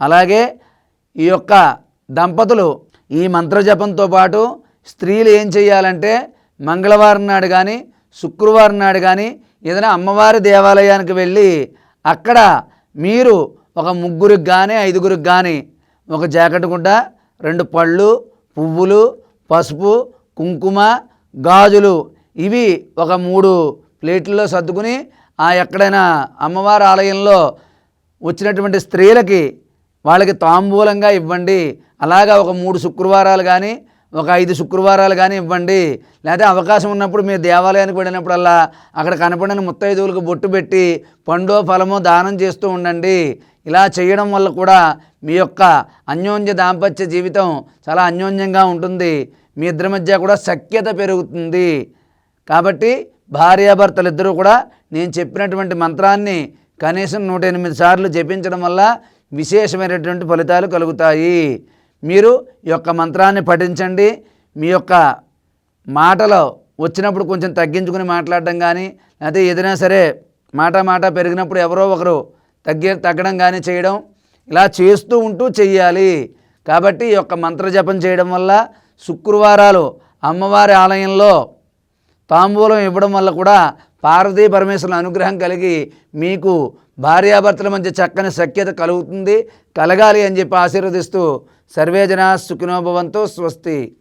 అలాగే ఈ యొక్క దంపతులు ఈ మంత్రజపంతో పాటు స్త్రీలు ఏం చేయాలంటే మంగళవారం నాడు కానీ శుక్రవారం నాడు కానీ ఏదైనా అమ్మవారి దేవాలయానికి వెళ్ళి అక్కడ మీరు ఒక ముగ్గురికి కానీ ఐదుగురికి కానీ ఒక జాకెట్ గుడ్డ రెండు పళ్ళు పువ్వులు పసుపు కుంకుమ గాజులు ఇవి ఒక మూడు ప్లేట్లలో సర్దుకుని ఆ ఎక్కడైనా అమ్మవారి ఆలయంలో వచ్చినటువంటి స్త్రీలకి వాళ్ళకి తాంబూలంగా ఇవ్వండి. అలాగా ఒక మూడు శుక్రవారాలు కానీ ఒక ఐదు శుక్రవారాలు కానీ ఇవ్వండి. లేకపోతే అవకాశం ఉన్నప్పుడు మీరు దేవాలయానికి వెళ్ళినప్పుడల్లా అక్కడ కనపడిన ముత్తైదువులకు బొట్టు పెట్టి పండో ఫలమో దానం చేస్తూ ఉండండి. ఇలా చేయడం వల్ల కూడా మీ యొక్క అన్యోన్య దాంపత్య జీవితం చాలా అన్యోన్యంగా ఉంటుంది. మీ ఇద్దరి మధ్య కూడా సఖ్యత పెరుగుతుంది. కాబట్టి భార్యాభర్తలు ఇద్దరూ కూడా నేను చెప్పినటువంటి మంత్రాన్ని కనీసం నూట ఎనిమిది సార్లు జపించడం వల్ల విశేషమైనటువంటి ఫలితాలు కలుగుతాయి. మీరు ఈ యొక్క మంత్రాన్ని పఠించండి. మీ యొక్క మాటలో వచ్చినప్పుడు కొంచెం తగ్గించుకుని మాట్లాడడం కానీ లేకపోతే ఏదైనా సరే మాట మాట పెరిగినప్పుడు ఎవరో ఒకరు తగ్గి తగ్గడం కానీ చేయడం ఇలా చేస్తూ ఉంటూ చెయ్యాలి. కాబట్టి ఈ యొక్క మంత్రజపం చేయడం వల్ల శుక్రవారాలు అమ్మవారి ఆలయంలో తాంబూలం ఇవ్వడం వల్ల కూడా పార్వతీ పరమేశ్వరుల అనుగ్రహం కలిగి మీకు భార్యాభర్తల మధ్య చక్కని సఖ్యత కలుగుతుంది. కలగాలి అని చెప్పి ఆశీర్వదిస్తూ సర్వేజన సుఖినోభవంతో స్వస్తి.